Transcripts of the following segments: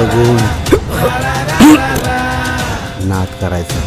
बघून नाद करायचा.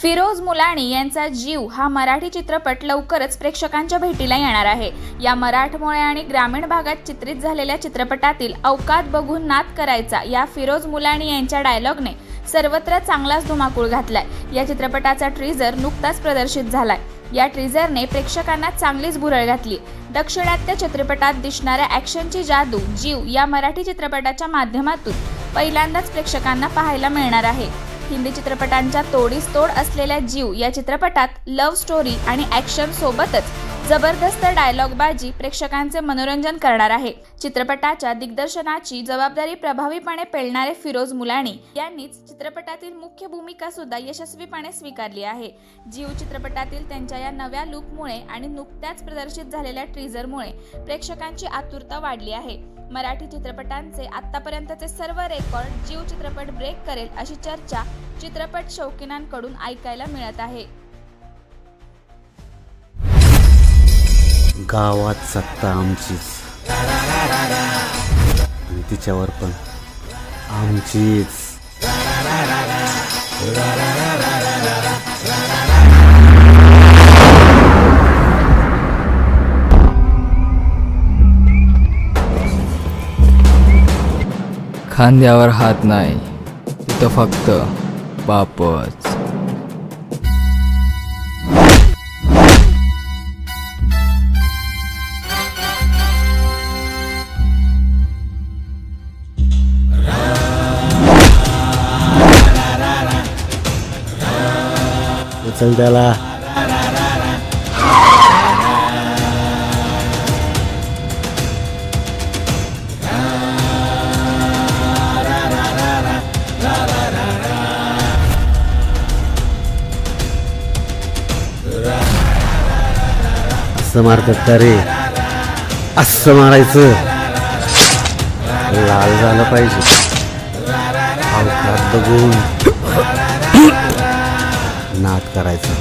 फिरोज मुलाणी यांचा जीव हा मराठी चित्रपट लवकरच प्रेक्षकांच्या भेटीला येणार आहे. या मराठमोळे आणि ग्रामीण भागात चित्रित झालेल्या चित्रपटातील अवकात बघून नाद करायचा या फिरोज मुलाणी यांच्या डायलॉगने सर्वत्र चांगलाच धुमाकूळ घातलाय. या चित्रपटाचा ट्रीजर नुकताच प्रदर्शित झालाय. या ट्रेझरने प्रेक्षकांना चांगलीच भुरळ घातली. दक्षिणात्य चित्रपटात दिसणाऱ्या ॲक्शनची जादू जीव या मराठी चित्रपटाच्या माध्यमातून पहिल्यांदाच प्रेक्षकांना पाहायला मिळणार आहे. हिंदी चित्रपटांच्या तोडीस तोड असलेल्या जीव या चित्रपटात लव्ह स्टोरी आणि ॲक्शन सोबतच जबरदस्त डायलॉगबाजी प्रेक्षकांचे मनोरंजन करणार आहे. चित्रपटाच्या दिग्दर्शनाची जबाबदारी प्रभावीपणे पेलणारे फिरोज मुलाणी यांनीच चित्रपटातील मुख्य भूमिका सुद्धा यशस्वीपणे स्वीकारली आहे. जीव चित्रपटातील त्यांच्या या नव्या लुकमुळे आणि नुकत्याच प्रदर्शित झालेल्या ट्रीझरमुळे प्रेक्षकांची आतुरता वाढली आहे. मराठी चित्रपटांचे आतापर्यंतचे सर्व रेकॉर्ड जीव चित्रपट ब्रेक करेल अशी चर्चा चित्रपट शौकीनांकडून ऐकायला मिळत आहे. गावात सत्ता आमचीच. आणि तिच्यावर पण. आमचीच. खांद्यावर हात नाही. तिथं फक्त बापच. उचल त्याला असं मारतात का रे असं मारायचं. लाल झालं पाहिजे. अवकात बघून. नाद करायचा.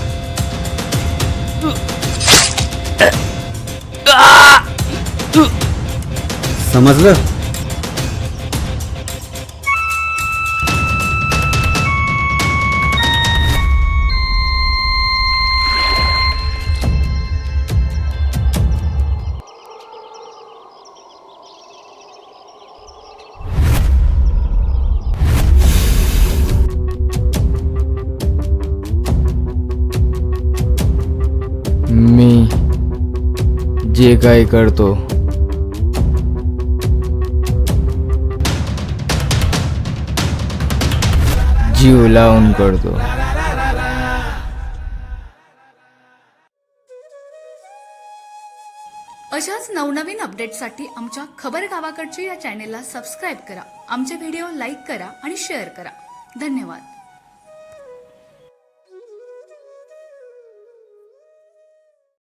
समजलं? मी जे काही करतो. जीव लावून करतो. अशाच नवनवीन अपडेटसाठी आमच्या खबर गावाकडची या चॅनेलला सबस्क्राईब करा. आमचे व्हिडिओ लाईक करा आणि शेअर करा. धन्यवाद.